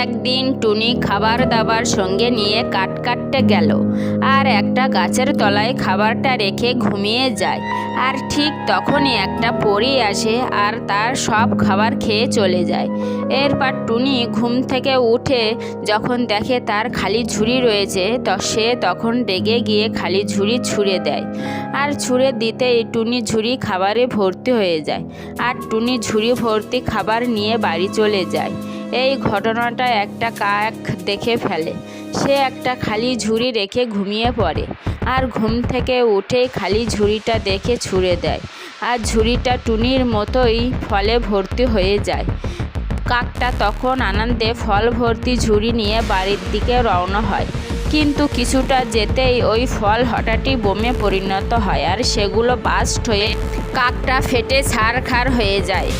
একদিন টুনি খাবার দাবার সঙ্গে নিয়ে কাট কাটতে গেল আর একটা গাছের তলায় খাবারটা রেখে ঘুমিয়ে যায়। আর ঠিক তখনই একটা পরী আসে আর তার সব খাবার খেয়ে চলে যায়। এরপর টুনি ঘুম থেকে উঠে যখন দেখে তার খালি ঝুড়ি রয়েছে, তো সে তখন রেগে গিয়ে খালি ঝুড়ি ছুঁড়ে দেয়। আর ছুঁড়ে দিতেই টুনি ঝুড়ি খাবারে ভর্তি হয়ে যায়। আর টুনি ঝুড়ি ভর্তি খাবার নিয়ে বাড়ি চলে যায়। এই ঘটনাটা একটা কাক দেখে ফেলে। সে একটা খালি ঝুড়ি রেখে ঘুমিয়ে পড়ে আর ঘুম থেকে উঠেই খালি ঝুড়িটা দেখে ছুঁড়ে দেয় আর ঝুড়িটা টুনির মতোই ফলে ভর্তি হয়ে যায়। কাকটা তখন আনন্দে ফল ভর্তি ঝুড়ি নিয়ে বাড়ির দিকে রওনা হয়। কিন্তু কিছুটা যেতেই ওই ফল হঠাৎই বোমে পরিণত হয় আর সেগুলো বাস্ট হয়ে কাকটা ফেটে ছাড়খাড় হয়ে যায়।